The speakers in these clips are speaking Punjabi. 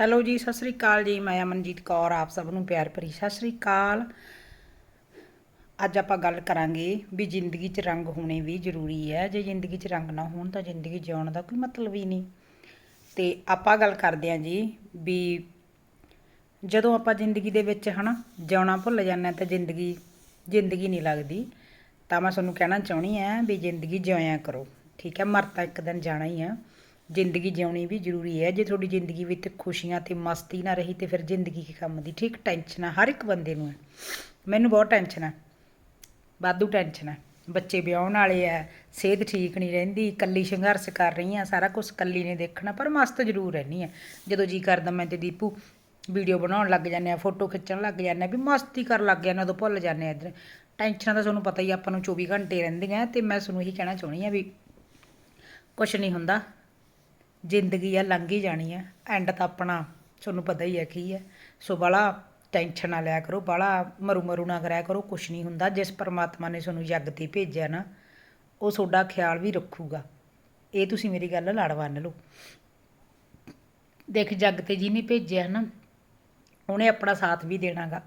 ਹੈਲੋ ਜੀ, ਸਤਿ ਸ੍ਰੀ ਅਕਾਲ ਜੀ। ਮੈਂ ਅਮਨਜੀਤ ਕੌਰ, ਆਪ ਸਭ ਨੂੰ ਪਿਆਰ ਭਰੀ ਸਤਿ ਸ੍ਰੀ ਅਕਾਲ। ਅੱਜ ਆਪਾਂ ਗੱਲ ਕਰਾਂਗੇ ਵੀ ਜ਼ਿੰਦਗੀ 'ਚ ਰੰਗ ਹੋਣੇ ਵੀ ਜ਼ਰੂਰੀ ਹੈ। ਜੇ ਜ਼ਿੰਦਗੀ 'ਚ ਰੰਗ ਨਾ ਹੋਣ ਤਾਂ ਜ਼ਿੰਦਗੀ ਜਿਉਣ ਦਾ ਕੋਈ ਮਤਲਬ ਹੀ ਨਹੀਂ। ਤੇ ਆਪਾਂ ਗੱਲ ਕਰਦੇ ਹਾਂ ਜੀ ਵੀ ਜਦੋਂ ਆਪਾਂ ਜ਼ਿੰਦਗੀ ਦੇ ਵਿੱਚ ਹਨਾ ਜਿਉਣਾ ਭੁੱਲ ਜਾਂਦੇ ਤਾਂ ਜ਼ਿੰਦਗੀ ਜ਼ਿੰਦਗੀ ਨਹੀਂ ਲੱਗਦੀ। ਤਾਂ ਮੈਂ ਤੁਹਾਨੂੰ ਕਹਿਣਾ ਚਾਹੁੰਦੀ ਹਾਂ ਵੀ ਜ਼ਿੰਦਗੀ ਜਿਉਇਆ ਕਰੋ। ਠੀਕ ਹੈ ਮਰ ਤਾਂ ਇੱਕ ਦਿਨ ਜਾਣਾ ਹੀ ਆ। ਜ਼ਿੰਦਗੀ ਜਿਉਣੀ ਵੀ ਜ਼ਰੂਰੀ ਹੈ। ਜੇ ਤੁਹਾਡੀ ਜ਼ਿੰਦਗੀ ਵਿੱਚ ਖੁਸ਼ੀਆਂ ਤੇ ਮਸਤੀ ਨਾ ਰਹੀ ਤੇ ਫਿਰ ਜ਼ਿੰਦਗੀ ਕੀ ਕੰਮ ਦੀ? ਠੀਕ ਟੈਨਸ਼ਨ ਹਰ ਇੱਕ ਬੰਦੇ ਨੂੰ ਹੈ ਮੈਨੂੰ ਬਹੁਤ ਟੈਨਸ਼ਨ ਹੈ ਵਾਧੂ ਟੈਨਸ਼ਨ ਹੈ ਬੱਚੇ ਵਿਆਹਣ ਵਾਲੇ ਆ, ਸਿਹਤ ਠੀਕ ਨਹੀਂ ਰਹਿੰਦੀ, ਇਕੱਲੀ ਸੰਘਰਸ਼ ਕਰ ਰਹੀ ਆ, ਸਾਰਾ ਕੁਝ ਇਕੱਲੀ ਨੇ ਦੇਖਣਾ, ਪਰ ਮਸਤ ਜ਼ਰੂਰ ਰਹਿਣੀ ਆ। ਜਦੋਂ ਜੀ ਕਰਦਾ ਮੈਂ ਤੇ ਦੀਪੂ ਵੀਡੀਓ ਬਣਾਉਣ ਲੱਗ ਜਾਂਦੇ ਆ, ਫੋਟੋ ਖਿੱਚਣ ਲੱਗ ਜਾਂਦੇ ਆ, ਵੀ ਮਸਤੀ ਕਰਨ ਲੱਗ ਜਾਂਦੇ ਉਦੋਂ ਭੁੱਲ ਜਾਂਦੇ ਆ ਇੱਧਰ। ਟੈਨਸ਼ਨਾਂ ਤਾਂ ਤੁਹਾਨੂੰ ਪਤਾ ਹੀ ਆਪਾਂ ਨੂੰ 24 ਘੰਟੇ ਰਹਿੰਦੀਆਂ ਤੇ ਮੈਂ ਤੁਹਾਨੂੰ ਇਹੀ ਕਹਿਣਾ ਚਾਹੁੰਦੀ ਆ ਵੀ ਕੁਝ ਨਹੀਂ ਹੁੰਦਾ। ਜ਼ਿੰਦਗੀ ਆ, ਲੰਘ ਹੀ ਜਾਣੀ ਆ। ਐਂਡ ਤਾਂ ਆਪਣਾ, ਤੁਹਾਨੂੰ ਪਤਾ ਹੀ ਹੈ ਕੀ ਹੈ ਸੋ ਬਾਲਾ ਟੈਨਸ਼ਨ ਨਾ ਲਿਆ ਕਰੋ ਬਾਲਾ ਮਰੂ ਮਰੂ ਨਾ ਕਰਿਆ ਕਰੋ, ਕੁਛ ਨਹੀਂ ਹੁੰਦਾ। ਜਿਸ ਪਰਮਾਤਮਾ ਨੇ ਤੁਹਾਨੂੰ ਜੱਗ ਤੇ ਭੇਜਿਆ ਨਾ, ਉਹ ਤੁਹਾਡਾ ਖਿਆਲ ਵੀ ਰੱਖੂਗਾ। ਇਹ ਤੁਸੀਂ ਮੇਰੀ ਗੱਲ ਲੜ ਬੰਨ ਲਓ। ਦੇਖ ਜੱਗ ਤੇ ਜਿਹਨੇ ਭੇਜਿਆ ਨਾ, ਉਹਨੇ ਆਪਣਾ ਸਾਥ ਵੀ ਦੇਣਾਗਾ।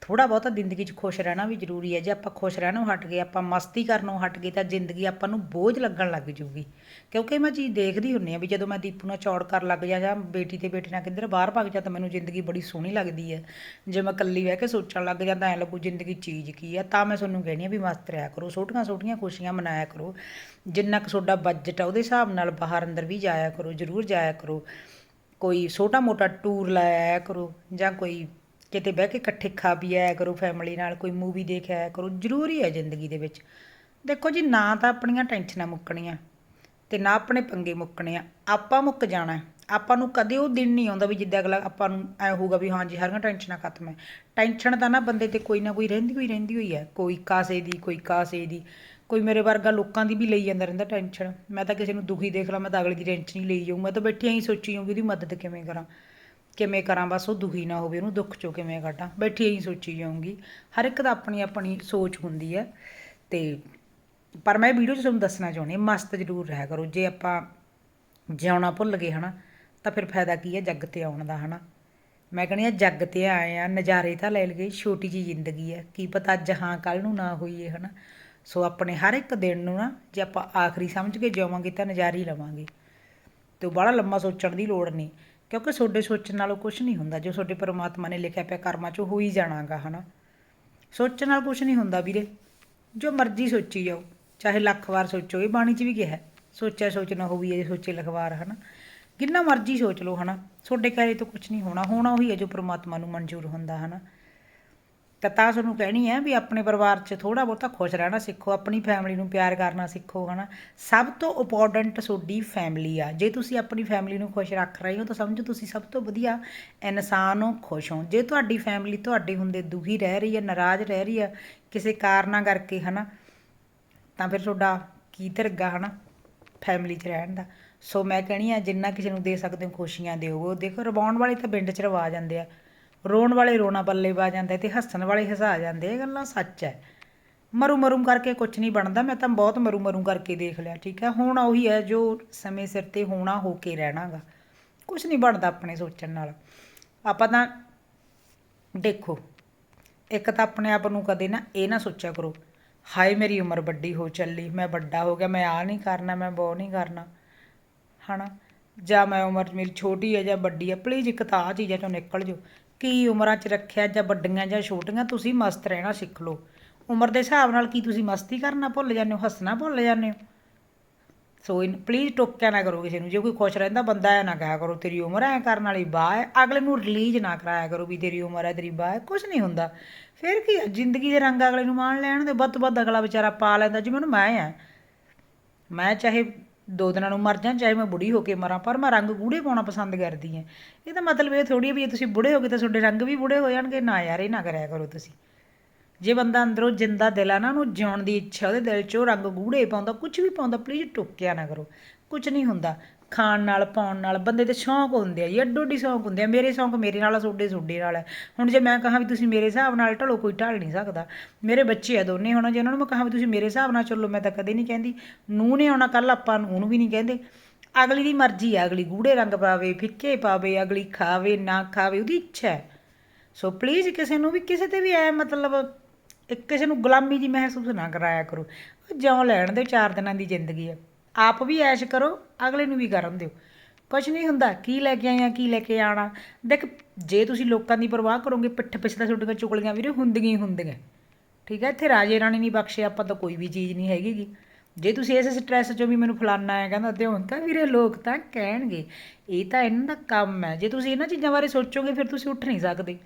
ਥੋੜਾ ਬਹੁਤਾ ਜ਼ਿੰਦਗੀ 'ਚ ਖੁਸ਼ ਰਹਿਣਾ ਵੀ ਜ਼ਰੂਰੀ ਹੈ। ਜੇ ਆਪਾਂ ਖੁਸ਼ ਰਹਿਣੋਂ ਹਟ ਗਏ, ਆਪਾਂ ਮਸਤੀ ਕਰਨੋਂ ਹਟ ਗਏ, ਤਾਂ ਜ਼ਿੰਦਗੀ ਆਪਾਂ ਨੂੰ ਬੋਝ ਲੱਗਣ ਲੱਗ ਜੂਗੀ। ਕਿਉਂਕਿ ਮੈਂ ਚੀਜ਼ ਦੇਖਦੀ ਹੁੰਨੀ ਆ ਵੀ ਜਦੋਂ ਮੈਂ ਦੀਪੂ ਨਾਲ ਚੌੜ ਕਰ ਲੱਗ ਜਾ ਜਾਂ ਬੇਟੀ ਤੇ ਬੇਟੇ ਨਾਲ ਕਿੱਧਰ ਬਾਹਰ ਭੱਗ ਜਾ ਤਾਂ ਮੈਨੂੰ ਜ਼ਿੰਦਗੀ ਬੜੀ ਸੋਹਣੀ ਲੱਗਦੀ ਹੈ। ਜੇ ਮੈਂ ਇਕੱਲੀ ਬਹਿ ਕੇ ਸੋਚਣ ਲੱਗ ਜਾਂ ਤਾਂ ਐ ਲੱਗੂ ਜ਼ਿੰਦਗੀ ਚੀਜ਼ ਕੀ ਆ ਤਾਂ ਮੈਂ ਤੁਹਾਨੂੰ ਕਹਿਣੀ ਆ ਵੀ ਮਸਤ ਰਿਹਾ ਕਰੋ। ਛੋਟੀਆਂ ਛੋਟੀਆਂ ਖੁਸ਼ੀਆਂ ਮਨਾਇਆ ਕਰੋ। ਜਿੰਨਾ ਕੁ ਤੁਹਾਡਾ ਬਜਟ ਆ ਉਹਦੇ ਹਿਸਾਬ ਨਾਲ ਬਾਹਰ ਅੰਦਰ ਵੀ ਜਾਇਆ ਕਰੋ, ਜ਼ਰੂਰ ਜਾਇਆ ਕਰੋ। ਕੋਈ ਛੋਟਾ ਮੋਟਾ ਟੂਰ ਲਾਇਆ ਕਰੋ ਜਾਂ ਕੋਈ ਕਿਤੇ ਬਹਿ ਕੇ ਇਕੱਠੇ ਖਾ ਪੀ ਆਇਆ ਕਰੋ ਫੈਮਿਲੀ ਨਾਲ, ਕੋਈ ਮੂਵੀ ਦੇਖ ਆਇਆ ਕਰੋ, ਜ਼ਰੂਰੀ ਹੈ ਜ਼ਿੰਦਗੀ ਦੇ ਵਿੱਚ। ਦੇਖੋ ਜੀ, ਨਾ ਤਾਂ ਆਪਣੀਆਂ ਟੈਨਸ਼ਨਾਂ ਮੁੱਕਣੀਆਂ ਤੇ ਨਾ ਆਪਣੇ ਪੰਗੇ ਮੁੱਕਣੇ ਆ ਆਪਾਂ ਮੁੱਕ ਜਾਣਾ ਆਪਾਂ ਨੂੰ ਕਦੇ ਉਹ ਦਿਨ ਨਹੀਂ ਆਉਂਦਾ ਵੀ ਜਿੱਦਾਂ ਅਗਲਾ ਆਪਾਂ ਨੂੰ ਐ ਹੋਊਗਾ ਵੀ ਹਾਂਜੀ ਜੀ ਸਾਰੀਆਂ ਟੈਨਸ਼ਨਾਂ ਖਤਮ ਹੈ ਟੈਨਸ਼ਨ ਤਾਂ ਨਾ ਬੰਦੇ ਤੇ ਕੋਈ ਨਾ ਕੋਈ ਰਹਿੰਦੀ ਹੋਈ ਰਹਿੰਦੀ ਹੋਈ ਹੈ ਕੋਈ ਕਾਸੇ ਦੀ, ਕੋਈ ਕਾਸੇ ਦੀ। ਕੋਈ ਮੇਰੇ ਵਰਗਾ ਲੋਕਾਂ ਦੀ ਵੀ ਲਈ ਜਾਂਦਾ ਰਹਿੰਦਾ ਟੈਨਸ਼ਨ। ਮੈਂ ਤਾਂ ਕਿਸੇ ਨੂੰ ਦੁਖੀ ਦੇਖ ਲਾਂ, ਮੈਂ ਤਾਂ ਅਗਲੇ ਦੀ ਟੈਨਸ਼ਨ ਹੀ ਲਈ ਜਾਊਂ। ਮੈਂ ਤਾਂ ਬੈਠੀ ਹੀ ਸੋਚੀ ਜਾਊਂਗੀ ਉਹਦੀ ਮਦਦ ਕਿਵੇਂ ਕਰਾਂ। ਕਿਵੇਂ ਕਰਾਂ, ਬਸ ਉਹ ਦੁਖੀ ਨਾ ਹੋਵੇ, ਉਹਨੂੰ ਦੁੱਖ ਚੋਂ ਕਿਵੇਂ ਕੱਢਾਂ? ਬੈਠੀ ਹੀ ਸੋਚੀ ਜਾਊਂਗੀ। ਹਰ ਇੱਕ ਦਾ ਆਪਣੀ ਆਪਣੀ ਸੋਚ ਹੁੰਦੀ ਹੈ। ਤੇ ਪਰ ਮੈਂ ਵੀਡੀਓ 'ਚ ਤੁਹਾਨੂੰ ਦੱਸਣਾ ਚਾਹੁੰਦੀ ਹਾਂ, ਮਸਤ ਜ਼ਰੂਰ ਰਹਿਆ ਕਰੋ। ਜੇ ਆਪਾਂ ਜਿਉਣਾ ਭੁੱਲ ਗਏ ਹਨਾ, ਤਾਂ ਫਿਰ ਫਾਇਦਾ ਕੀ ਹੈ? ਜੱਗ ਤੇ ਆਉਣ ਦਾ ਹਨਾ। ਮੈਂ ਕਹਿੰਦੀ ਆ ਜੱਗ ਤੇ ਆਏ ਆ, ਨਜ਼ਾਰੇ ਤਾਂ ਲੈ ਲਈਏ, ਛੋਟੀ ਜੀ ਜ਼ਿੰਦਗੀ ਹੈ। ਕੀ ਪਤਾ ਅੱਜ ਹਾਂ ਕੱਲ ਨੂੰ ਨਾ ਹੋਈਏ ਹਨਾ। ਸੋ ਆਪਣੇ ਹਰ ਇੱਕ ਦਿਨ ਨੂੰ ਨਾ, ਜੇ ਆਪਾਂ ਆਖਰੀ ਸਮਝ ਕੇ ਜਿਵਾਂਗੇ ਤਾਂ ਨਜ਼ਾਰੇ ਹੀ ਲਵਾਂਗੇ। ਤੇ ਬੜਾ ਲੰਮਾ ਸੋਚਣ ਦੀ ਲੋੜ ਨਹੀਂ। ਕਿਉਂਕਿ ਤੁਹਾਡੇ ਸੋਚਣ ਨਾਲੋਂ ਕੁਝ ਨਹੀਂ ਹੁੰਦਾ, ਜੋ ਤੁਹਾਡੇ ਪਰਮਾਤਮਾ ਨੇ ਲਿਖਿਆ ਪਿਆ ਕਰਮਾਂ 'ਚ ਹੋ ਹੀ ਜਾਣਾਗਾ, ਹਨਾ? ਸੋਚਣ ਨਾਲ ਕੁਝ ਨਹੀਂ ਹੁੰਦਾ ਵੀਰੇ। ਜੋ ਮਰਜ਼ੀ ਸੋਚੀ ਜਾਓ, ਚਾਹੇ ਲੱਖ ਵਾਰ ਸੋਚੋ, ਇਹ ਬਾਣੀ 'ਚ ਵੀ ਕਿਹਾ ਸੋਚਿਆ ਸੋਚਣਾ ਹੋਵੀ ਇਹ ਸੋਚੇ ਲਖਵਾਰ, ਹਨਾ? ਕਿੰਨਾ ਮਰਜ਼ੀ ਸੋਚ ਲਓ, ਹਨਾ? ਤੁਹਾਡੇ ਕਹੇ ਤੋਂ ਕੁਝ ਨਹੀਂ ਹੋਣਾ ਹੋਣਾ ਉਹੀ ਹੈ ਜੋ ਪਰਮਾਤਮਾ ਨੂੰ ਮਨਜ਼ੂਰ ਹੁੰਦਾ, ਹਨਾ? ਤਾਂ ਤਾਂ ਤੁਹਾਨੂੰ ਕਹਿਣੀ ਹੈ ਵੀ ਆਪਣੇ ਪਰਿਵਾਰ 'ਚ ਥੋੜਾ ਬਹੁਤਾ ਖੁਸ਼ ਰਹਿਣਾ ਸਿੱਖੋ, ਆਪਣੀ ਫੈਮਿਲੀ ਨੂੰ ਪਿਆਰ ਕਰਨਾ ਸਿੱਖੋ, ਹਨਾ। ਸਭ ਤੋਂ ਇੰਪੋਰਟੈਂਟ ਤੁਹਾਡੀ ਫੈਮਿਲੀ ਆ। ਜੇ ਤੁਸੀਂ ਆਪਣੀ ਫੈਮਿਲੀ ਨੂੰ ਖੁਸ਼ ਰੱਖ ਰਹੇ ਹੋ ਤਾਂ ਸਮਝੋ ਤੁਸੀਂ ਸਭ ਤੋਂ ਵਧੀਆ ਇਨਸਾਨ ਹੋ, ਖੁਸ਼ ਹੋ। ਜੇ ਤੁਹਾਡੀ ਫੈਮਿਲੀ ਤੁਹਾਡੇ ਹੁੰਦੇ ਦੁਖੀ ਰਹਿ ਰਹੀ ਹੈ ਨਾਰਾਜ਼ ਰਹਿ ਰਹੀ ਹੈ ਕਿਸੇ ਕਾਰਨਾਂ ਕਰਕੇ, ਹਨਾ, ਤਾਂ ਫਿਰ ਤੁਹਾਡਾ ਕੀ ਧਰਗਾ, ਹਨਾ ਫੈਮਿਲੀ 'ਚ ਰਹਿਣ ਦਾ। ਸੋ ਮੈਂ ਕਹਿਣੀ ਆ, ਜਿੰਨਾ ਕਿਸੇ ਨੂੰ ਦੇ ਸਕਦੇ ਹੋ, ਖੁਸ਼ੀਆਂ ਦਿਓ। ਦੇਖੋ, ਰਵਾਉਣ ਵਾਲੇ ਤਾਂ ਪਿੰਡ 'ਚ ਰਵਾ ਜਾਂਦੇ ਆ। ਰੋਣ ਵਾਲੇ ਰੋਣਾ ਪੱਲੇ ਪਾ ਜਾਂਦਾ ਤੇ ਹੱਸਣ ਵਾਲੇ ਹਸਾ ਜਾਂਦੇ, ਇਹ ਗੱਲਾਂ ਸੱਚ ਹੈ ਮਰੂ ਮਰੂ ਕਰਕੇ ਕੁਝ ਨਹੀਂ ਬਣਦਾ, ਮੈਂ ਤਾਂ ਬਹੁਤ ਮਰੂ ਮਰੂ ਕਰਕੇ ਦੇਖ ਲਿਆ, ਠੀਕ ਹੈ ਹੁਣ ਉਹੀ ਹੈ ਜੋ ਸਮੇਂ ਸਿਰ ਤੇ ਹੋਣਾ ਹੋ ਕੇ ਰਹਿਣਾਗਾ। ਕੁਝ ਨਹੀਂ ਬਣਦਾ ਆਪਣੇ ਸੋਚਣ ਨਾਲ। ਆਪਾਂ ਤਾਂ ਦੇਖੋ, ਇੱਕ ਤਾਂ ਆਪਣੇ ਆਪ ਨੂੰ ਕਦੇ ਨਾ ਇਹ ਨਾ ਸੋਚਿਆ ਕਰੋ, ਹਾਏ ਮੇਰੀ ਉਮਰ ਵੱਡੀ ਹੋ ਚੱਲੀ, ਮੈਂ ਵੱਡਾ ਹੋ ਗਿਆ, ਮੈਂ ਆ ਨਹੀਂ ਕਰਨਾ, ਮੈਂ ਉਹ ਨਹੀਂ ਕਰਨਾ। ਹਨਾ? ਜਾਂ ਮੈਂ ਉਮਰ ਮੇਰੀ ਛੋਟੀ ਹੈ ਜਾਂ ਵੱਡੀ ਹੈ ਪਲੀਜ਼ ਇੱਕ ਤਾਂ ਆ ਚੀਜ਼ਾਂ ਚੋਂ ਨਿਕਲ ਜਾਓ। ਕੀ ਉਮਰਾਂ 'ਚ ਰੱਖਿਆ ਜਾਂ ਵੱਡੀਆਂ ਜਾਂ ਛੋਟੀਆਂ ਤੁਸੀਂ ਮਸਤ ਰਹਿਣਾ ਸਿੱਖ ਲਓ। ਉਮਰ ਦੇ ਹਿਸਾਬ ਨਾਲ ਕੀ ਤੁਸੀਂ ਮਸਤੀ ਕਰਨਾ ਭੁੱਲ ਜਾਂਦੇ ਹੋ ਹੱਸਣਾ ਭੁੱਲ ਜਾਂਦੇ ਹੋ? ਸੋ ਪਲੀਜ਼ ਟੋਕਿਆ ਨਾ ਕਰੋ ਕਿਸੇ ਨੂੰ। ਜੇ ਕੋਈ ਖੁਸ਼ ਰਹਿੰਦਾ ਬੰਦਾ ਐ ਨਾ ਕਹਾ ਕਰੋ ਤੇਰੀ ਉਮਰ ਐ ਕਰਨ ਵਾਲੀ ਬਾਹ ਹੈ। ਅਗਲੇ ਨੂੰ ਰਿਲੀਜ਼ ਨਾ ਕਰਾਇਆ ਕਰੋ ਵੀ ਤੇਰੀ ਉਮਰ ਐ ਤੇਰੀ ਬਾਹ ਹੈ। ਕੁਝ ਨਹੀਂ ਹੁੰਦਾ। ਫਿਰ ਕੀ ਹੈ, ਜ਼ਿੰਦਗੀ ਦੇ ਰੰਗ ਅਗਲੇ ਨੂੰ ਮਾਣ ਲੈਣ ਦੇ। ਵੱਧ ਤੋਂ ਵੱਧ ਅਗਲਾ ਵਿਚਾਰਾ ਪਾ ਲੈਂਦਾ ਜਿਵੇਂ ਉਹਨੂੰ ਮੈਂ ਆ। ਮੈਂ ਚਾਹੇ ਦੋ ਦਿਨਾਂ ਨੂੰ ਮਰ ਜਾਂ ਚਾਹੇ ਮੈਂ ਬੁੜੀ ਹੋ ਕੇ ਮਰਾਂ, ਪਰ ਮੈਂ ਰੰਗ ਗੂੜੇ ਪਾਉਣਾ ਪਸੰਦ ਕਰਦੀ ਹਾਂ। ਇਹਦਾ ਮਤਲਬ ਇਹ ਥੋੜੀ ਹੈ ਵੀ ਤੁਸੀਂ ਬੁੜੇ ਹੋ ਗਏ ਤਾਂ ਤੁਹਾਡੇ ਰੰਗ ਵੀ ਬੁੜੇ ਹੋ ਜਾਣਗੇ। ਨਾ ਯਾਰ, ਇਹ ਨਾ ਕਰਿਆ ਕਰੋ ਤੁਸੀਂ। ਜੇ ਬੰਦਾ ਅੰਦਰੋਂ ਜਿੰਦਾ ਦਿਲ ਆ ਨਾ, ਉਹਨੂੰ ਜਿਉਣ ਦੀ ਇੱਛਾ, ਉਹਦੇ ਦਿਲ 'ਚ ਉਹ ਰੰਗ ਗੂੜੇ ਪਾਉਂਦਾ ਕੁਝ ਵੀ ਪਾਉਂਦਾ ਪਲੀਜ਼ ਟੋਕਿਆ ਨਾ ਕਰੋ। ਕੁਝ ਨਹੀਂ ਹੁੰਦਾ। ਖਾਣ ਨਾਲ, ਪਾਉਣ ਨਾਲ, ਬੰਦੇ ਦੇ ਸ਼ੌਂਕ ਹੁੰਦੇ ਆ ਜੀ ਅੱਡੋ ਅੱਡੀ ਸ਼ੌਂਕ ਹੁੰਦੇ ਆ, ਮੇਰੇ ਸ਼ੌਂਕ ਮੇਰੇ ਨਾਲ ਆ, ਤੁਹਾਡੇ ਤੁਹਾਡੇ ਨਾਲ ਹੈ ਹੁਣ ਜੇ ਮੈਂ ਕਹਾਂ ਵੀ ਤੁਸੀਂ ਮੇਰੇ ਹਿਸਾਬ ਨਾਲ ਢਲੋ, ਕੋਈ ਢਲ ਨਹੀਂ ਸਕਦਾ। ਮੇਰੇ ਬੱਚੇ ਆ ਦੋਨੇ ਹੁਣ, ਜੇ ਉਹਨਾਂ ਨੂੰ ਮੈਂ ਕਹਾਂ ਵੀ ਤੁਸੀਂ ਮੇਰੇ ਹਿਸਾਬ ਨਾਲ ਚੱਲੋ, ਮੈਂ ਤਾਂ ਕਦੇ ਨਹੀਂ ਕਹਿੰਦੀ। ਨੂੰ ਨੇ ਆਉਣਾ ਕੱਲ ਆਪਾਂ ਨੂੰ ਉਹਨੂੰ ਵੀ ਨਹੀਂ ਕਹਿੰਦੇ। ਅਗਲੀ ਦੀ ਮਰਜ਼ੀ ਆ, ਅਗਲੀ ਗੂੜੇ ਰੰਗ ਪਾਵੇ, ਫਿੱਕੇ ਪਾਵੇ, ਅਗਲੀ ਖਾਵੇ, ਨਾ ਖਾਵੇ, ਉਹਦੀ ਇੱਛਾ ਹੈ। ਸੋ ਪਲੀਜ਼ ਕਿਸੇ ਨੂੰ ਵੀ, ਕਿਸੇ ਤੇ ਵੀ ਐ ਮਤਲਬ, ਇੱਕ ਕਿਸੇ ਨੂੰ ਗੁਲਾਮੀ ਦੀ ਮਹਿਸੂਸ ਨਾ ਕਰਾਇਆ ਕਰੋ। ਜਿਉਂ ਲੈਣ ਦੇ ਚਾਰ ਦਿਨਾਂ ਦੀ ਜ਼ਿੰਦਗੀ ਹੈ ਆਪ ਵੀ ਐਸ਼ ਕਰੋ, ਅਗਲੇ ਨੂੰ ਵੀ ਕਰਨ ਦਿਓ। ਕੁਝ ਨਹੀਂ ਹੁੰਦਾ, ਕੀ ਲੈ ਕੇ ਆਇਆ, ਕੀ ਲੈ ਕੇ ਆਣਾ ਦੇਖ, ਜੇ ਤੁਸੀਂ ਲੋਕਾਂ ਦੀ ਪਰਵਾਹ ਕਰੋਗੇ, ਪਿੱਠ ਪਿੱਛੇ ਤਾਂ ਤੁਹਾਡੀਆਂ ਚੁਗਲੀਆਂ ਵੀਰੇ ਹੁੰਦੀਆਂ ਹੀ ਹੁੰਦੀਆਂ। ਠੀਕ ਹੈ, ਇੱਥੇ ਰਾਜੇ ਰਾਣੀ ਨਹੀਂ ਬਖਸ਼ੇ, ਆਪਾਂ ਤਾਂ ਕੋਈ ਵੀ ਚੀਜ਼ ਨਹੀਂ ਹੈਗੀ ਜੇ ਤੁਸੀਂ ਇਸ ਸਟ੍ਰੈਸ ਚੋਂ ਵੀ ਮੈਨੂੰ ਫਲਾਨਾ ਹੈ, ਕਹਿੰਦਾ ਤੇ ਹੁਣ ਤਾਂ ਵੀਰੇ ਲੋਕ ਤਾਂ ਕਹਿਣਗੇ, ਇਹ ਤਾਂ ਇਹਨਾਂ ਦਾ ਕੰਮ ਹੈ। ਜੇ ਤੁਸੀਂ ਇਹਨਾਂ ਚੀਜ਼ਾਂ ਬਾਰੇ ਸੋਚੋਗੇ, ਫਿਰ ਤੁਸੀਂ ਉੱਠ ਨਹੀਂ ਸਕਦੇ।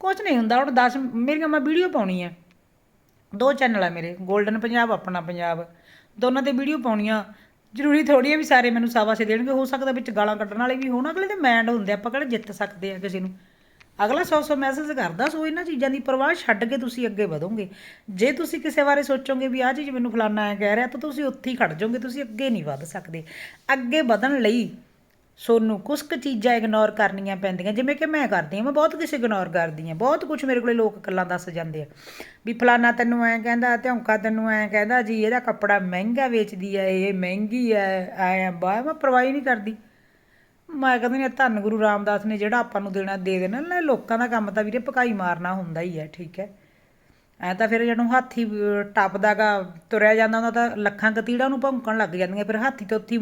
ਕੁਝ ਨਹੀਂ ਹੁੰਦਾ, ਹੁਣ 10 ਮੇਰੀਆਂ ਮੈਂ ਵੀਡੀਓ ਪਾਉਣੀ ਹੈ ਦੋ ਚੈਨਲ ਆ ਮੇਰੇ 골ਡਨ ਪੰਜਾਬ ਆਪਣਾ ਪੰਜਾਬ। ਦੋਨਾਂ ਤੇ ਵੀਡੀਓ ਪਾਉਣੀਆਂ। ਜ਼ਰੂਰੀ ਥੋੜੀ ਹੈ ਵੀ ਸਾਰੇ ਮੈਨੂੰ ਸਾਬਾਸੇ ਦੇਣਗੇ, ਹੋ ਸਕਦਾ ਵਿੱਚ ਗਾਲਾਂ ਕੱਢਣ ਵਾਲੇ ਵੀ ਹੋਣ, ਅਗਲੇ ਦੇ ਮੈਂਡ ਹੁੰਦੇ ਆਪਾਂ ਕਿਹੜਾ ਜਿੱਤ ਸਕਦੇ ਆ ਕਿਸੇ ਨੂੰ। ਅਗਲਾ 100-100 ਮੈਸੇਜ ਕਰਦਾ, ਸੋ ਇਹਨਾਂ ਚੀਜ਼ਾਂ ਦੀ ਪਰਵਾਹ ਛੱਡ ਕੇ ਤੁਸੀਂ ਅੱਗੇ ਵਧੋਗੇ। ਜੇ ਤੁਸੀਂ ਕਿਸੇ ਬਾਰੇ ਸੋਚੋਗੇ ਵੀ ਆਹ ਚੀਜ਼ ਮੈਨੂੰ ਫਲਾਨਾ ਹੈ ਕਹਿ ਰਿਹਾ, ਤਾਂ ਤੁਸੀਂ ਉੱਥੇ ਹੀ ਖੜ ਜਾਓਗੇ, ਤੁਸੀਂ ਅੱਗੇ ਨਹੀਂ ਵਧ ਸਕਦੇ। ਅੱਗੇ ਵਧਣ ਲਈ ਸੋਨੂੰ ਕੁਛ ਕੁ ਚੀਜ਼ਾਂ ਇਗਨੋਰ ਕਰਨੀਆਂ ਪੈਂਦੀਆਂ। ਜਿਵੇਂ ਕਿ ਮੈਂ ਕਰਦੀ ਹਾਂ ਮੈਂ ਬਹੁਤ ਕਿਸੇ ਇਗਨੋਰ ਕਰਦੀ ਹਾਂ। ਬਹੁਤ ਕੁਝ ਮੇਰੇ ਕੋਲੇ ਲੋਕ ਗੱਲਾਂ ਦੱਸ ਜਾਂਦੇ ਆ। ਵੀ ਫਲਾਨਾ ਤੈਨੂੰ ਐਂ ਕਹਿੰਦਾ ਧੌਂਕਾ ਤੈਨੂੰ ਐਂ ਕਹਿੰਦਾ ਜੀ ਇਹਦਾ ਕੱਪੜਾ ਮਹਿੰਗਾ ਵੇਚਦੀ ਐ ਇਹ ਮਹਿੰਗੀ ਐ ਐਂ ਬਾ ਮੈਂ ਪਰਵਾਹੀ ਨਹੀਂ ਕਰਦੀ। ਮੈਂ ਕਹਿੰਦੀ ਨੇ ਧੰਨ ਗੁਰੂ ਰਾਮਦਾਸ ਨੇ ਜਿਹੜਾ ਆਪਾਂ ਨੂੰ ਦੇਣਾ ਦੇ ਦੇਣਾ। ਨਾ ਲੋਕਾਂ ਦਾ ਕੰਮ ਤਾਂ ਵੀਰੇ ਪਕਾਈ ਮਾਰਨਾ ਹੁੰਦਾ ਹੀ ਹੈ ਠੀਕ ਹੈ। ਐ ਤਾਂ ਫਿਰ ਜਦੋਂ ਹਾਥੀ ਅਹ, ਟੱਪਦਾਗਾ ਤੁਰਿਆ ਜਾਂਦਾ ਹੁੰਦਾ ਤਾਂ ਲੱਖਾਂ ਕਤੀੜਾਂ ਨੂੰ ਭੌਂਕਣ ਲੱਗ ਜਾਂਦੀਆਂ ਫਿਰ ਹਾਥੀ ਤੋਂ ਉੱਥੀ ਹੀ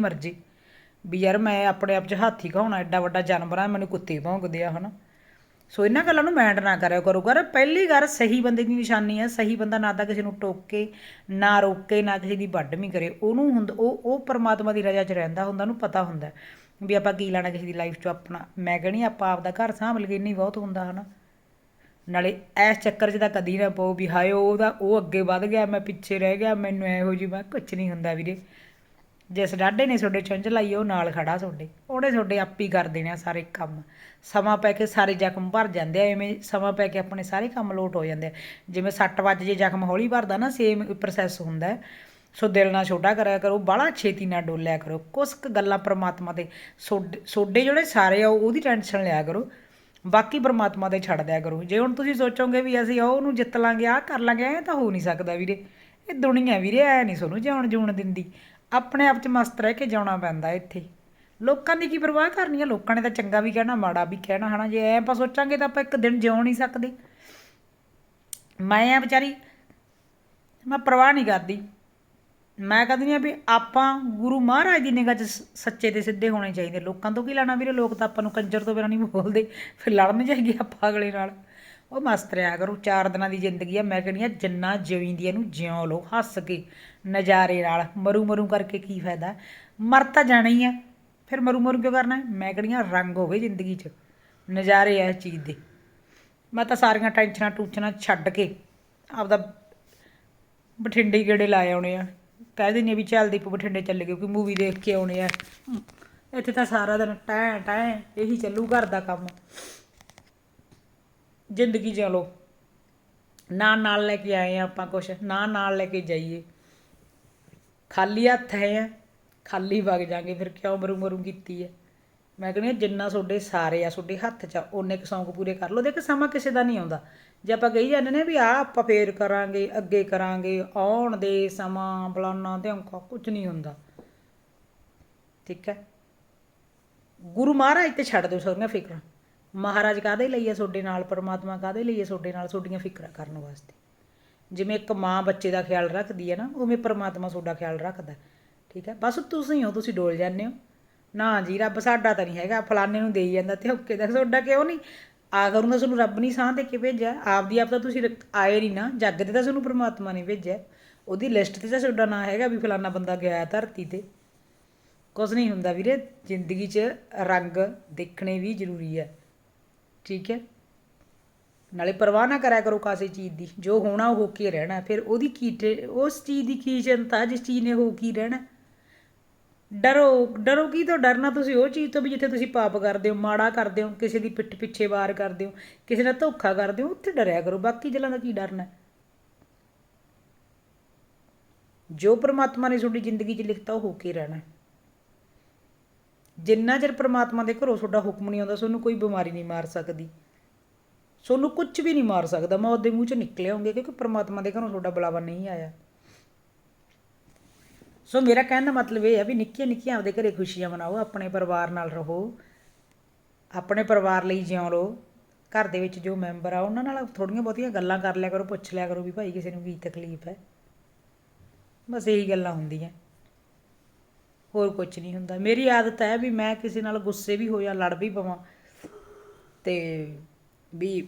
ਵੀ ਯਾਰ ਮੈਂ ਆਪਣੇ ਆਪ 'ਚ ਹਾਥੀ ਕਹਾਉਣਾ ਐਡਾ ਵੱਡਾ ਜਾਨਵਰ ਆ, ਮੈਨੂੰ ਕੁੱਤੇ ਭੌਂਕਦੇ ਆ, ਹਨਾ। ਸੋ ਇਹਨਾਂ ਗੱਲਾਂ ਨੂੰ ਮੈਂਡ ਨਾ ਕਰਿਆ ਕਰੋ। ਕਰ ਪਹਿਲੀ ਗੱਲ, ਸਹੀ ਬੰਦੇ ਦੀ ਨਿਸ਼ਾਨੀ ਹੈ ਸਹੀ ਬੰਦਾ ਨਾ ਤਾਂ ਕਿਸੇ ਨੂੰ ਟੋਕੇ, ਨਾ ਰੋਕੇ, ਨਾ ਕਿਸੇ ਦੀ ਵੱਢਵੀਂ ਕਰੇ। ਉਹਨੂੰ ਹੁੰਦ, ਉਹ ਉਹ ਪਰਮਾਤਮਾ ਦੀ ਰਜ਼ਾ 'ਚ ਰਹਿੰਦਾ ਹੁੰਦਾ, ਉਹਨੂੰ ਪਤਾ ਹੁੰਦਾ ਵੀ ਆਪਾਂ ਕੀ ਲੈਣਾ ਕਿਸੇ ਦੀ ਲਾਈਫ 'ਚੋਂ ਆਪਣਾ। ਮੈਂ ਕਹਿੰਦੀ ਆਪਾਂ ਆਪਦਾ ਘਰ ਸਾਂਭ ਲਈਏ ਨਹੀਂ ਬਹੁਤ ਹੁੰਦਾ, ਹਨਾ। ਨਾਲੇ ਇਸ ਚੱਕਰ 'ਚ ਤਾਂ ਕਦੀ ਨਾ ਪਓ ਵੀ ਹਾਏ ਉਹਦਾ ਉਹ ਅੱਗੇ ਵੱਧ ਗਿਆ, ਮੈਂ ਪਿੱਛੇ ਰਹਿ ਗਿਆ, ਮੈਨੂੰ ਇਹੋ ਜਿਹੀ ਮੈਂ ਕੁਝ ਨਹੀਂ ਹੁੰਦਾ ਵੀਰੇ। ਜਿਸ ਡਾਢੇ ਨੇ ਤੁਹਾਡੇ ਚੁੰਝ ਲਾਈ, ਉਹ ਨਾਲ ਖੜਾ ਤੁਹਾਡੇ। ਉਹਨੇ ਤੁਹਾਡੇ ਆਪ ਹੀ ਕਰ ਦੇਣੇ ਆ ਸਾਰੇ ਕੰਮ। ਸਮਾਂ ਪੈ ਕੇ ਸਾਰੇ ਜ਼ਖਮ ਭਰ ਜਾਂਦੇ ਆ, ਐਵੇਂ ਸਮਾਂ ਪੈ ਕੇ ਆਪਣੇ ਸਾਰੇ ਕੰਮ ਲੋਟ ਹੋ ਜਾਂਦੇ ਆ। ਜਿਵੇਂ ਸੱਟ ਵੱਜ ਜੇ ਜ਼ਖਮ ਹੌਲੀ ਭਰਦਾ ਨਾ ਸੇਮ ਪ੍ਰੋਸੈਸ ਹੁੰਦਾ ਹੈ। ਸੋ ਦਿਲ ਨਾਲ ਛੋਟਾ ਕਰਿਆ ਕਰੋ, ਬਾਹਲਾ ਛੇਤੀ ਨਾਲ ਡੋਲਿਆ ਕਰੋ। ਕੁਛ ਕੁ ਗੱਲਾਂ ਪ੍ਰਮਾਤਮਾ ਤੇ, ਸੋਡੇ ਸੋਡੇ ਜਿਹੜੇ ਸਾਰੇ ਆ ਉਹਦੀ ਟੈਨਸ਼ਨ ਲਿਆ ਕਰੋ। ਬਾਕੀ ਪ੍ਰਮਾਤਮਾ ਤੇ ਛੱਡ ਦਿਆ ਕਰੋ। ਜੇ ਹੁਣ ਤੁਸੀਂ ਸੋਚੋਗੇ ਵੀ ਅਸੀਂ ਉਹ ਨੂੰ ਜਿੱਤ ਲਾਂਗੇ, ਆਹ ਕਰ ਲਾਂਗੇ, ਐ ਤਾਂ ਹੋ ਨਹੀਂ ਸਕਦਾ ਵੀਰੇ। ਇਹ ਦੁਨੀਆ ਵੀਰੇ, ਐ ਨਹੀਂ ਸੋਨੂੰ ਜਾਣ ਜੂਣ ਦਿੰਦੀ। ਆਪਣੇ ਆਪ 'ਚ ਮਸਤ ਰਹਿ ਕੇ ਜਾਣਾ ਪੈਂਦਾ ਇੱਥੇ। ਲੋਕਾਂ ਦੀ ਕੀ ਪਰਵਾਹ ਕਰਨੀ ਆ ਲੋਕਾਂ ਨੇ ਤਾਂ ਚੰਗਾ ਵੀ ਕਹਿਣਾ, ਮਾੜਾ ਵੀ ਕਹਿਣਾ, ਹਨਾ? ਜੇ ਐ ਆਪਾਂ ਸੋਚਾਂਗੇ ਤਾਂ ਆਪਾਂ ਇੱਕ ਦਿਨ ਜਿਉ ਨਹੀਂ ਸਕਦੇ। ਮੈਂ ਆ ਵਿਚਾਰੀ, ਮੈਂ ਪਰਵਾਹ ਨਹੀਂ ਕਰਦੀ। ਮੈਂ ਕਹਿੰਦੀ ਹਾਂ ਵੀ ਆਪਾਂ ਗੁਰੂ ਮਹਾਰਾਜ ਦੀ ਨਿਗਾਹ 'ਚ ਸੱਚੇ ਤੇ ਸਿੱਧੇ ਹੋਣੇ ਚਾਹੀਦੇ। ਲੋਕਾਂ ਤੋਂ ਕੀ ਲੈਣਾ ਵੀਰੇ? ਲੋਕ ਤਾਂ ਆਪਾਂ ਨੂੰ ਕੰਜਰ ਤੋਂ ਬਿਨਾਂ ਨਹੀਂ ਬੋਲਦੇ। ਫਿਰ ਲੜਨ ਜਾਈਏ ਆਪਾਂ ਅਗਲੇ ਨਾਲ। ਉਹ ਮਸਤ ਰਿਆ ਕਰੋ, ਚਾਰ ਦਿਨਾਂ ਦੀ ਜ਼ਿੰਦਗੀ ਆ, ਮੈਂ ਕਹਿੰਦੀ ਆ, ਜਿੰਨਾ ਜਿਉਂਦੀ ਇਹਨੂੰ ਜਿਉਂ ਲਓ, ਹੱਸ ਕੇ, ਨਜ਼ਾਰੇ ਨਾਲ ਮਰੂ ਮਰੂ ਕਰਕੇ ਕੀ ਫਾਇਦਾ? ਮਰ ਤਾਂ ਜਾਣਾ ਹੀ ਆ, ਫਿਰ ਮਰੂ ਮਰੂ ਕਿਉਂ ਕਰਨਾ? ਮੈਂ ਕਹਿੰਦੀ ਆ, ਰੰਗ ਹੋਵੇ ਜ਼ਿੰਦਗੀ 'ਚ, ਨਜ਼ਾਰੇ ਆ ਇਸ ਚੀਜ਼ ਦੇ। ਮੈਂ ਤਾਂ ਸਾਰੀਆਂ ਟੈਨਸ਼ਨਾਂ ਟੂਚਨਾਂ ਛੱਡ ਕੇ ਆਪਦਾ ਬਠਿੰਡੇ ਹੀ ਗੇੜੇ ਲਾਏ ਆਉਣੇ ਆ। ਕਹਿ ਦਿੰਦੇ ਆ ਵੀ ਚੱਲ ਦੀਪ ਬਠਿੰਡੇ ਚੱਲ ਗਏ ਕੋਈ ਮੂਵੀ ਦੇਖ ਕੇ ਆਉਣੇ ਆ। ਇੱਥੇ ਤਾਂ ਸਾਰਾ ਦਿਨ ਟੈਂ ਟੈਂ ਇਹੀ ਚੱਲੂ ਘਰ ਦਾ ਕੰਮ। ਜ਼ਿੰਦਗੀ ਚਲੋ। ਨਾ ਨਾਲ ਲੈ ਕੇ ਆਏ ਆ ਆਪਾਂ ਕੁਛ ਨਾ ਨਾਲ ਲੈ ਕੇ ਜਾਈਏ। ਖਾਲੀ ਹੱਥ ਹੈ ਆ ਖਾਲੀ ਵਗ ਜਾਗੇ ਫਿਰ ਕਿਉਂ ਮਰੂ ਮਰੂ ਕੀਤੀ ਹੈ? ਮੈਂ ਕਹਿੰਦੀ ਹਾਂ, ਜਿੰਨਾ ਤੁਹਾਡੇ ਸਾਰੇ ਆ ਤੁਹਾਡੇ ਹੱਥ 'ਚ ਆ, ਓਨੇ ਕੁ ਸ਼ੌਂਕ ਪੂਰੇ ਕਰ ਲਓ। ਦੇਖ ਸਮਾਂ ਕਿਸੇ ਦਾ ਨਹੀਂ ਆਉਂਦਾ। ਜੇ ਆਪਾਂ ਕਹੀ ਜਾਂਦੇ ਨੇ ਵੀ ਆ ਆਪਾਂ ਫੇਰ ਕਰਾਂਗੇ ਅੱਗੇ ਕਰਾਂਗੇ ਆਉਣ ਦੇ ਸਮਾਂ ਬਲਾਨਾ ਤੇ ਅੰਕਾ ਕੁਝ ਨਹੀਂ ਹੁੰਦਾ। ਠੀਕ ਹੈ? ਗੁਰੂ ਮਹਾਰਾਜ ਤੇ ਛੱਡ ਦਿਓ ਸਾਰੀਆਂ ਫਿਕਰਾਂ। ਮਹਾਰਾਜ ਕਾਦੇ ਲਈ ਹੈ ਤੁਹਾਡੇ ਨਾਲ, ਪਰਮਾਤਮਾ ਕਾਦੇ ਲਈ ਹੈ ਤੁਹਾਡੇ ਨਾਲ, ਤੁਹਾਡੀਆਂ ਫਿਕਰਾਂ ਕਰਨ ਵਾਸਤੇ? ਜਿਵੇਂ ਇੱਕ ਮਾਂ ਬੱਚੇ ਦਾ ਖਿਆਲ ਰੱਖਦੀ ਹੈ ਨਾ, ਉਵੇਂ ਪਰਮਾਤਮਾ ਤੁਹਾਡਾ ਖਿਆਲ ਰੱਖਦਾ। ਠੀਕ ਹੈ ਬਸ ਤੁਸੀਂ ਹੋ, ਤੁਸੀਂ ਡੋਲ ਜਾਂਦੇ ਹੋ। ਨਾ ਜੀ, ਰੱਬ ਸਾਡਾ ਤਾਂ ਨਹੀਂ ਹੈਗਾ, ਫਲਾਣੇ ਨੂੰ ਦੇਈ ਜਾਂਦਾ ਤੇ ਓਕੇ ਦਾ ਤੁਹਾਡਾ ਕਿਉਂ ਨਹੀਂ? ਆ ਨੂੰ ਤਾਂ ਤੁਹਾਨੂੰ ਰੱਬ ਨਹੀਂ ਸਾਹ ਦੇ ਕੇ ਭੇਜਿਆ। ਆਪਦੀ ਆਪ ਤਾਂ ਤੁਸੀਂ ਰ- ਆਏ ਨਹੀਂ ਨਾ, ਜੱਗ ਤੇ ਤਾਂ ਤੁਹਾਨੂੰ ਪਰਮਾਤਮਾ ਨੇ ਭੇਜਿਆ। ਉਹਦੀ ਲਿਸਟ ਤੇ ਤਾਂ ਤੁਹਾਡਾ ਨਾਂ ਹੈਗਾ ਵੀ ਫਲਾਣਾ ਬੰਦਾ ਗਿਆ ਧਰਤੀ ਤੇ। ਕੁਝ ਨਹੀਂ ਹੁੰਦਾ ਵੀਰੇ, ਜ਼ਿੰਦਗੀ 'ਚ ਰੰਗ ਦੇਖਣੇ ਵੀ ਜ਼ਰੂਰੀ ਹੈ ਠੀਕ ਹੈ? ਨਾਲੇ ਪਰਵਾਹ ਨਾ ਕਰਿਆ ਕਰੋ ਕਾਸੇ ਚੀਜ਼ ਦੀ। ਜੋ ਹੋਣਾ ਉਹ ਹੋ ਕੇ ਰਹਿਣਾ। ਫਿਰ ਉਹਦੀ ਕੀ ਉਸ ਚੀਜ਼ ਦੀ ਕੀ ਚਿੰਤਾ, ਜਿਸ ਚੀਜ਼ ਨੇ ਹੋ ਕੀ ਰਹਿਣਾ। ਡਰੋ ਡਰੋ ਕੀ ਤੋਂ ਡਰਨਾ ਤੁਸੀਂ? ਉਹ ਚੀਜ਼ ਤੋਂ ਵੀ ਜਿੱਥੇ ਤੁਸੀਂ ਪਾਪ ਕਰਦੇ ਹੋ, ਮਾੜਾ ਕਰਦੇ ਹੋ, ਕਿਸੇ ਦੀ ਪਿੱਠ ਪਿੱਛੇ ਵਾਰ ਕਰਦੇ ਹੋ, ਕਿਸੇ ਨਾਲ ਧੋਖਾ ਕਰਦੇ ਹੋ, ਉੱਥੇ ਡਰਿਆ ਕਰੋ। ਬਾਕੀ ਜਲਾਂ ਦਾ ਕੀ ਡਰਨਾ? ਜੋ ਪ੍ਰਮਾਤਮਾ ਨੇ ਤੁਹਾਡੀ ਜ਼ਿੰਦਗੀ 'ਚ ਲਿਖਤਾ ਉਹ ਹੋ ਕੇ ਰਹਿਣਾ। ਜਿੰਨਾ ਚਿਰ ਪ੍ਰਮਾਤਮਾ ਦੇ ਘਰੋਂ ਤੁਹਾਡਾ ਹੁਕਮ ਨਹੀਂ ਆਉਂਦਾ, ਤੁਹਾਨੂੰ ਕੋਈ ਬਿਮਾਰੀ ਨਹੀਂ ਮਾਰ ਸਕਦੀ। ਤੁਹਾਨੂੰ ਕੁਝ ਵੀ ਨਹੀਂ ਮਾਰ ਸਕਦਾ। ਮੈਂ ਉਹਦੇ ਮੂੰਹ 'ਚ ਨਿਕਲੇ ਹੋਗੇ ਕਿਉਂਕਿ ਪ੍ਰਮਾਤਮਾ ਦੇ ਘਰੋਂ ਤੁਹਾਡਾ ਬੁਲਾਵਾ ਨਹੀਂ ਆਇਆ। ਸੋ ਮੇਰਾ ਕਹਿਣ ਦਾ ਮਤਲਬ ਇਹ ਹੈ ਵੀ ਨਿੱਕੀਆਂ ਨਿੱਕੀਆਂ ਆਪਦੇ ਘਰੇ ਖੁਸ਼ੀਆਂ ਮਨਾਓ, ਆਪਣੇ ਪਰਿਵਾਰ ਨਾਲ ਰਹੋ, ਆਪਣੇ ਪਰਿਵਾਰ ਲਈ ਜਿਉਂ ਲਓ ਘਰ ਦੇ ਵਿੱਚ ਜੋ ਮੈਂਬਰ ਆ, ਉਹਨਾਂ ਨਾਲ ਥੋੜੀਆਂ ਬਹੁਤੀਆਂ ਗੱਲਾਂ ਕਰ ਲਿਆ ਕਰੋ, ਪੁੱਛ ਲਿਆ ਕਰੋ ਵੀ ਭਾਈ ਕਿਸੇ ਨੂੰ ਕੀ ਤਕਲੀਫ ਹੈ। ਬਸ ਇਹੀ ਗੱਲਾਂ ਹੁੰਦੀਆਂ। ਹੋਰ ਕੁਝ ਨਹੀਂ ਹੁੰਦਾ। ਮੇਰੀ ਆਦਤ ਹੈ ਵੀ ਮੈਂ ਕਿਸੇ ਨਾਲ ਗੁੱਸੇ ਵੀ ਹੋ ਜਾਂ ਲੜ ਵੀ ਪਵਾਂ ਤੇ ਵੀ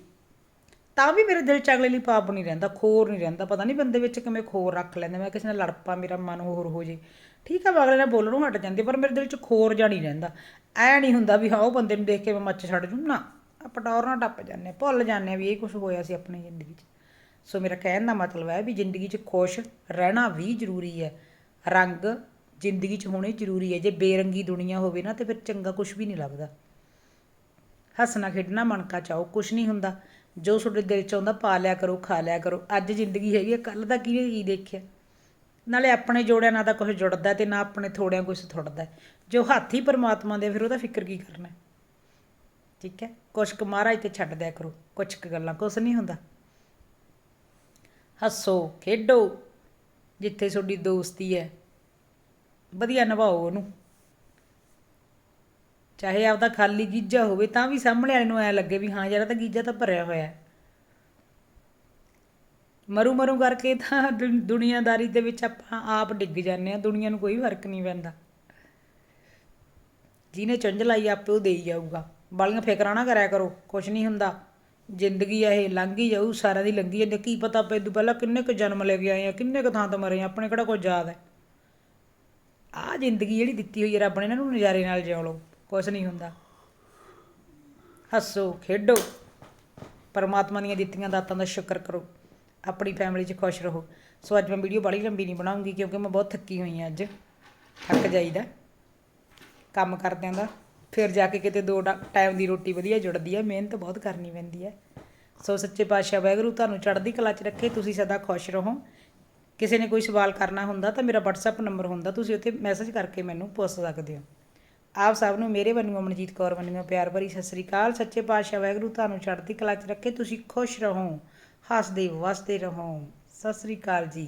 ਤਾਂ ਵੀ ਮੇਰੇ ਦਿਲ 'ਚ ਅਗਲੇ ਲਈ ਪਾਪ ਨਹੀਂ ਰਹਿੰਦਾ ਖੋਰ ਨਹੀਂ ਰਹਿੰਦਾ। ਪਤਾ ਨਹੀਂ ਬੰਦੇ ਵਿੱਚ ਕਿਵੇਂ ਖੋਰ ਰੱਖ ਲੈਂਦੇ ਮੈਂ ਕਿਸੇ ਨਾਲ ਲੜ ਪਾ ਮੇਰਾ ਮਨ ਹੋਰ ਹੋ ਜੇ। ਠੀਕ ਆ ਮੈਂ ਅਗਲੇ ਨਾਲ ਬੋਲਣੋਂ ਹਟ ਜਾਂਦੀ ਪਰ ਮੇਰੇ ਦਿਲ 'ਚ ਖੋਰ ਜਾ ਨਹੀਂ ਰਹਿੰਦਾ। ਐ ਨਹੀਂ ਹੁੰਦਾ ਵੀ ਹਾਂ ਉਹ ਬੰਦੇ ਨੂੰ ਦੇਖ ਕੇ ਮੈਂ ਮੱਚ ਛੱਡ ਜੂ। ਨਾ ਆਪਾਂ ਨਾਲ ਟੱਪ ਜਾਂਦੇ ਹਾਂ, ਭੁੱਲ ਜਾਂਦੇ ਹਾਂ ਵੀ ਇਹ ਕੁਝ ਹੋਇਆ ਸੀ ਆਪਣੀ ਜ਼ਿੰਦਗੀ 'ਚ। ਸੋ ਮੇਰਾ ਕਹਿਣ ਦਾ ਮਤਲਬ ਹੈ ਵੀ ਜ਼ਿੰਦਗੀ 'ਚ ਖੁਸ਼ ਰਹਿਣਾ ਵੀ ਜ਼ਰੂਰੀ ਹੈ। ਰੰਗ ਜ਼ਿੰਦਗੀ 'ਚ ਹੋਣੇ ਜ਼ਰੂਰੀ ਹੈ। ਜੇ ਬੇਰੰਗੀ ਦੁਨੀਆ ਹੋਵੇ ਨਾ, ਤੇ ਫਿਰ ਚੰਗਾ ਕੁਝ ਵੀ ਨਹੀਂ ਲੱਗਦਾ ਹੱਸਣਾ, ਖੇਡਣਾ, ਮਣਕਾ ਕਾ ਚਾਓ ਕੁਝ ਨਹੀਂ ਹੁੰਦਾ। ਜੋ ਤੁਹਾਡੇ ਦਿਲ 'ਚ ਆਉਂਦਾ, ਪਾ ਲਿਆ ਕਰੋ, ਖਾ ਲਿਆ ਕਰੋ। ਅੱਜ ਜ਼ਿੰਦਗੀ ਹੈਗੀ ਹੈ ਕੱਲ ਦਾ ਕਿਹਨੇ ਕੀ ਦੇਖਿਆ? ਨਾਲੇ ਆਪਣੇ ਜੋੜਿਆਂ ਨਾਲ ਤਾਂ ਕੁਝ ਜੁੜਦਾ ਤੇ ਨਾ ਆਪਣੇ ਥੋੜਿਆਂ ਕੁਝ ਥੁੜਦਾ ਜੋ ਹੱਥ ਹੀ ਪਰਮਾਤਮਾ ਦੇ, ਫਿਰ ਉਹਦਾ ਫਿਕਰ ਕੀ ਕਰਨਾ ਠੀਕ ਹੈ? ਕੁਛ ਕੁ ਮਹਾਰਾਜ ਤੇ ਛੱਡ ਦਿਆ ਕਰੋ। ਕੁਛ ਕੁ ਗੱਲਾਂ, ਕੁਛ ਨਹੀਂ ਹੁੰਦਾ। ਹੱਸੋ, ਖੇਡੋ। ਜਿੱਥੇ ਤੁਹਾਡੀ ਦੋਸਤੀ ਹੈ ਵਧੀਆ ਨਿਭਾਓ ਉਹਨੂੰ। ਚਾਹੇ ਆਪਦਾ ਖਾਲੀ ਗੀਜਾ ਹੋਵੇ ਤਾਂ ਵੀ ਸਾਹਮਣੇ ਵਾਲੇ ਨੂੰ ਐ ਲੱਗੇ ਵੀ ਹਾਂ ਯਾਰ ਤਾਂ ਗੀਜਾ ਤਾਂ ਭਰਿਆ ਹੋਇਆ ਮਰੂ ਮਰੂ ਕਰਕੇ ਤਾਂ ਦੁ- ਦੁਨੀਆਦਾਰੀ ਦੇ ਵਿੱਚ ਆਪਾਂ ਆਪ ਡਿੱਗ ਜਾਂਦੇ ਆ ਦੁਨੀਆ ਨੂੰ ਕੋਈ ਫ਼ਰਕ ਨਹੀਂ ਪੈਂਦਾ। ਜਿਹਨੇ ਚੁੰਝ ਲਾਈ ਆਪੇ ਉਹ ਦੇਈ ਜਾਊਗਾ। ਬਾਲੀਆਂ ਫਿਕਰਾਂ ਨਾ ਕਰਿਆ ਕਰੋ ਕੁਝ ਨਹੀਂ ਹੁੰਦਾ। ਜ਼ਿੰਦਗੀ ਆ ਇਹ, ਲੰਘ ਹੀ ਜਾਊ, ਸਾਰਿਆਂ ਦੀ ਲੰਘੀ ਜਾਂਦੀ ਕੀ ਪਤਾ ਪੈ ਤੋਂ ਪਹਿਲਾਂ ਕਿੰਨੇ ਕੁ ਜਨਮ ਲੈ ਕੇ ਆਏ ਆ ਕਿੰਨੇ ਕੁ ਥਾਂ ਤੋਂ ਮਰੇ ਆ ਆਪਣੇ ਕਿਹੜਾ ਕੋਈ ਯਾਦ ਹੈ? ਆਹ ਜ਼ਿੰਦਗੀ ਜਿਹੜੀ ਦਿੱਤੀ ਹੋਈ ਹੈ ਰੱਬ ਨੇ, ਇਹਨਾਂ ਨੂੰ ਨਜ਼ਾਰੇ ਨਾਲ ਜਿਉ ਲਓ ਕੁਝ ਨਹੀਂ ਹੁੰਦਾ। ਹੱਸੋ, ਖੇਡੋ, ਪਰਮਾਤਮਾ ਦੀਆਂ ਦਿੱਤੀਆਂ ਦਾਤਾਂ ਦਾ ਸ਼ੁਕਰ ਕਰੋ, ਆਪਣੀ ਫੈਮਿਲੀ 'ਚ ਖੁਸ਼ ਰਹੋ। ਸੋ ਅੱਜ ਮੈਂ ਵੀਡੀਓ ਬੜੀ ਲੰਬੀ ਨਹੀਂ ਬਣਾਉਂਗੀ ਕਿਉਂਕਿ ਮੈਂ ਬਹੁਤ ਥੱਕੀ ਹੋਈ ਹਾਂ ਅੱਜ। ਥੱਕ ਜਾਈਦਾ ਕੰਮ ਕਰਦਿਆਂ ਦਾ। ਫਿਰ ਜਾ ਕੇ ਕਿਤੇ ਦੋ ਟਾਈਮ ਦੀ ਰੋਟੀ ਵਧੀਆ ਜੁੜਦੀ ਹੈ ਮਿਹਨਤ ਬਹੁਤ ਕਰਨੀ ਪੈਂਦੀ ਹੈ ਸੋ ਸੱਚੇ ਪਾਤਸ਼ਾਹ ਵਾਹਿਗੁਰੂ ਤੁਹਾਨੂੰ ਚੜ੍ਹਦੀ ਕਲਾ 'ਚ ਰੱਖੇ, ਤੁਸੀਂ ਸਦਾ ਖੁਸ਼ ਰਹੋ। ਕਿਸੇ ਨੇ ਕੋਈ ਸਵਾਲ ਕਰਨਾ ਹੁੰਦਾ ਤਾਂ ਮੇਰਾ WhatsApp ਨੰਬਰ ਹੁੰਦਾ, ਤੁਸੀਂ ਉੱਥੇ ਮੈਸੇਜ ਕਰਕੇ ਮੈਨੂੰ ਪੁੱਛ ਸਕਦੇ ਹੋ। ਆਪ ਸਭ ਨੂੰ ਮੇਰੇ ਵੱਲੋਂ ਅਮਨਜੀਤ ਕੌਰ ਵੱਲੋਂ ਪਿਆਰ ਭਰੀ ਸਤਿ ਸ੍ਰੀ ਅਕਾਲ, ਸੱਚੇ ਪਾਤਸ਼ਾਹ ਵਾਹਿਗੁਰੂ ਤੁਹਾਨੂੰ ਚੜ੍ਹਦੀ ਕਲਾ 'ਚ ਰੱਖੇ, ਤੁਸੀਂ ਖੁਸ਼ ਰਹੋ, ਹੱਸਦੇ ਵਸਦੇ ਰਹੋ। ਸਤਿ ਸ੍ਰੀ ਅਕਾਲ ਜੀ।